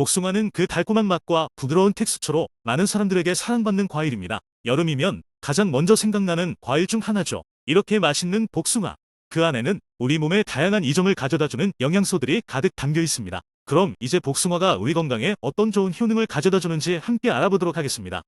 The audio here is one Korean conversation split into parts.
복숭아는 그 달콤한 맛과 부드러운 텍스처로 많은 사람들에게 사랑받는 과일입니다. 여름이면 가장 먼저 생각나는 과일 중 하나죠. 이렇게 맛있는 복숭아. 그 안에는 우리 몸에 다양한 이점을 가져다주는 영양소들이 가득 담겨 있습니다. 그럼 이제 복숭아가 우리 건강에 어떤 좋은 효능을 가져다 주는지 함께 알아보도록 하겠습니다.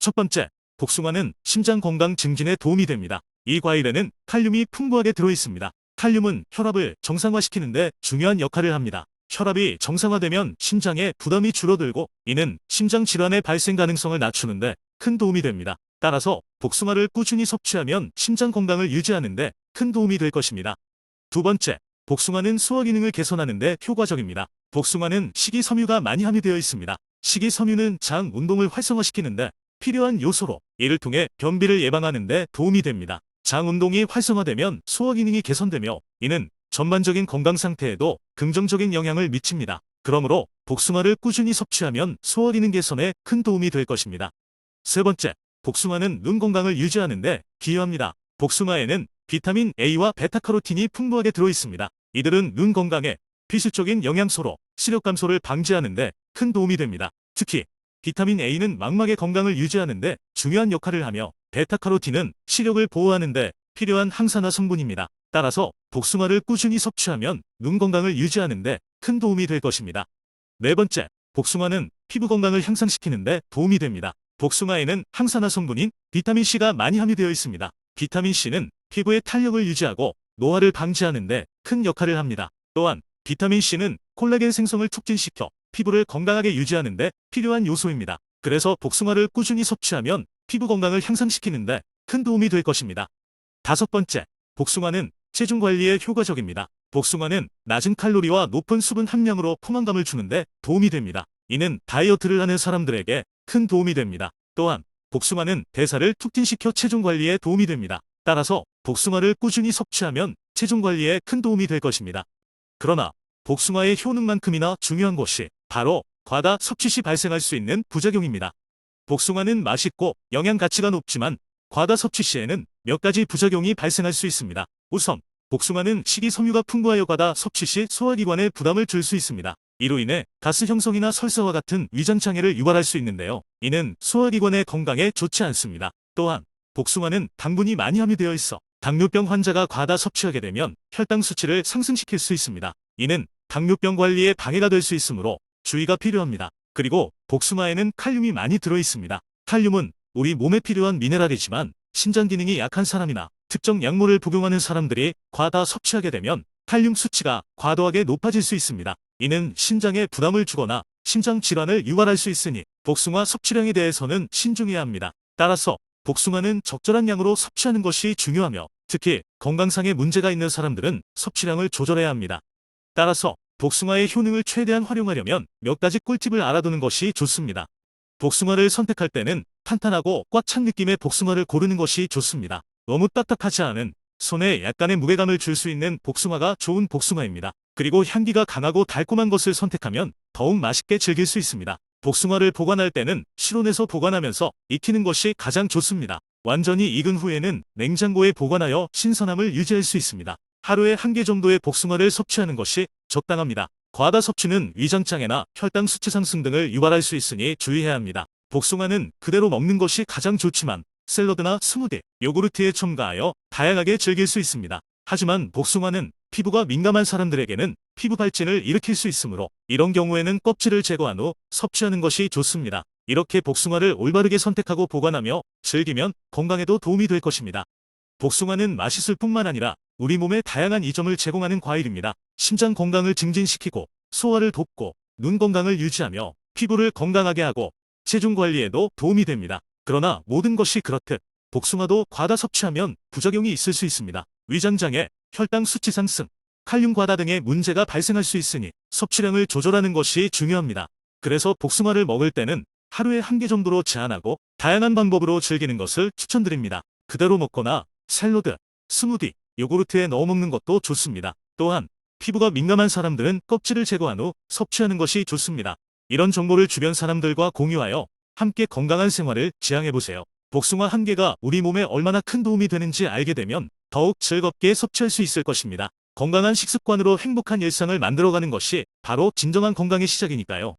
첫 번째, 복숭아는 심장 건강 증진에 도움이 됩니다. 이 과일에는 칼륨이 풍부하게 들어 있습니다. 칼륨은 혈압을 정상화시키는데 중요한 역할을 합니다. 혈압이 정상화되면 심장에 부담이 줄어들고 이는 심장 질환의 발생 가능성을 낮추는데 큰 도움이 됩니다. 따라서 복숭아를 꾸준히 섭취하면 심장 건강을 유지하는데 큰 도움이 될 것입니다. 두 번째, 복숭아는 소화 기능을 개선하는데 효과적입니다. 복숭아는 식이섬유가 많이 함유되어 있습니다. 식이섬유는 장 운동을 활성화시키는데 필요한 요소로 이를 통해 변비를 예방하는 데 도움이 됩니다. 장 운동이 활성화되면 소화 기능이 개선되며 이는 전반적인 건강 상태에도 긍정적인 영향을 미칩니다. 그러므로 복숭아를 꾸준히 섭취하면 소화 기능 개선에 큰 도움이 될 것입니다. 세 번째, 복숭아는 눈 건강을 유지하는 데 기여합니다. 복숭아에는 비타민 A와 베타카로틴이 풍부하게 들어 있습니다. 이들은 눈 건강에 필수적인 영양소로 시력 감소를 방지하는 데 큰 도움이 됩니다. 특히 비타민 A는 망막의 건강을 유지하는 데 중요한 역할을 하며 베타카로틴은 시력을 보호하는 데 필요한 항산화 성분입니다. 따라서 복숭아를 꾸준히 섭취하면 눈 건강을 유지하는 데 큰 도움이 될 것입니다. 네 번째, 복숭아는 피부 건강을 향상시키는 데 도움이 됩니다. 복숭아에는 항산화 성분인 비타민 C가 많이 함유되어 있습니다. 비타민 C는 피부의 탄력을 유지하고 노화를 방지하는 데 큰 역할을 합니다. 또한 비타민 C는 콜라겐 생성을 촉진시켜 피부를 건강하게 유지하는 데 필요한 요소입니다. 그래서 복숭아를 꾸준히 섭취하면 피부 건강을 향상시키는 데 큰 도움이 될 것입니다. 다섯 번째, 복숭아는 체중 관리에 효과적입니다. 복숭아는 낮은 칼로리와 높은 수분 함량으로 포만감을 주는데 도움이 됩니다. 이는 다이어트를 하는 사람들에게 큰 도움이 됩니다. 또한 복숭아는 대사를 촉진시켜 체중 관리에 도움이 됩니다. 따라서 복숭아를 꾸준히 섭취하면 체중 관리에 큰 도움이 될 것입니다. 그러나 복숭아의 효능만큼이나 중요한 것이 바로 과다 섭취 시 발생할 수 있는 부작용입니다. 복숭아는 맛있고 영양 가치가 높지만 과다 섭취 시에는 몇 가지 부작용이 발생할 수 있습니다. 우선 복숭아는 식이섬유가 풍부하여 과다 섭취 시 소화기관에 부담을 줄 수 있습니다. 이로 인해 가스 형성이나 설사와 같은 위장 장애를 유발할 수 있는데요. 이는 소화기관의 건강에 좋지 않습니다. 또한 복숭아는 당분이 많이 함유되어 있어 당뇨병 환자가 과다 섭취하게 되면 혈당 수치를 상승시킬 수 있습니다. 이는 당뇨병 관리에 방해가 될 수 있으므로 주의가 필요합니다. 그리고 복숭아에는 칼륨이 많이 들어 있습니다. 칼륨은 우리 몸에 필요한 미네랄이지만 신장 기능이 약한 사람이나 특정 약물을 복용하는 사람들이 과다 섭취하게 되면 칼륨 수치가 과도하게 높아질 수 있습니다. 이는 신장에 부담을 주거나 심장 질환을 유발할 수 있으니 복숭아 섭취량에 대해서는 신중해야 합니다. 따라서 복숭아는 적절한 양으로 섭취하는 것이 중요하며 특히 건강상의 문제가 있는 사람들은 섭취량을 조절해야 합니다. 따라서 복숭아의 효능을 최대한 활용하려면 몇 가지 꿀팁을 알아두는 것이 좋습니다. 복숭아를 선택할 때는 탄탄하고 꽉 찬 느낌의 복숭아를 고르는 것이 좋습니다. 너무 딱딱하지 않은 손에 약간의 무게감을 줄 수 있는 복숭아가 좋은 복숭아입니다. 그리고 향기가 강하고 달콤한 것을 선택하면 더욱 맛있게 즐길 수 있습니다. 복숭아를 보관할 때는 실온에서 보관하면서 익히는 것이 가장 좋습니다. 완전히 익은 후에는 냉장고에 보관하여 신선함을 유지할 수 있습니다. 하루에 한 개 정도의 복숭아를 섭취하는 것이 적당합니다. 과다 섭취는 위장장애나 혈당 수치 상승 등을 유발할 수 있으니 주의해야 합니다. 복숭아는 그대로 먹는 것이 가장 좋지만 샐러드나 스무디, 요구르트에 첨가하여 다양하게 즐길 수 있습니다. 하지만 복숭아는 피부가 민감한 사람들에게는 피부 발진을 일으킬 수 있으므로 이런 경우에는 껍질을 제거한 후 섭취하는 것이 좋습니다. 이렇게 복숭아를 올바르게 선택하고 보관하며 즐기면 건강에도 도움이 될 것입니다. 복숭아는 맛있을 뿐만 아니라 우리 몸에 다양한 이점을 제공하는 과일입니다. 심장 건강을 증진시키고 소화를 돕고 눈 건강을 유지하며 피부를 건강하게 하고 체중 관리에도 도움이 됩니다. 그러나 모든 것이 그렇듯 복숭아도 과다 섭취하면 부작용이 있을 수 있습니다. 위장장애, 혈당 수치 상승, 칼륨 과다 등의 문제가 발생할 수 있으니 섭취량을 조절하는 것이 중요합니다. 그래서 복숭아를 먹을 때는 하루에 한 개 정도로 제한하고 다양한 방법으로 즐기는 것을 추천드립니다. 그대로 먹거나 샐러드, 스무디, 요구르트에 넣어 먹는 것도 좋습니다. 또한 피부가 민감한 사람들은 껍질을 제거한 후 섭취하는 것이 좋습니다. 이런 정보를 주변 사람들과 공유하여 함께 건강한 생활을 지향해보세요. 복숭아 한 개가 우리 몸에 얼마나 큰 도움이 되는지 알게 되면 더욱 즐겁게 섭취할 수 있을 것입니다. 건강한 식습관으로 행복한 일상을 만들어가는 것이 바로 진정한 건강의 시작이니까요.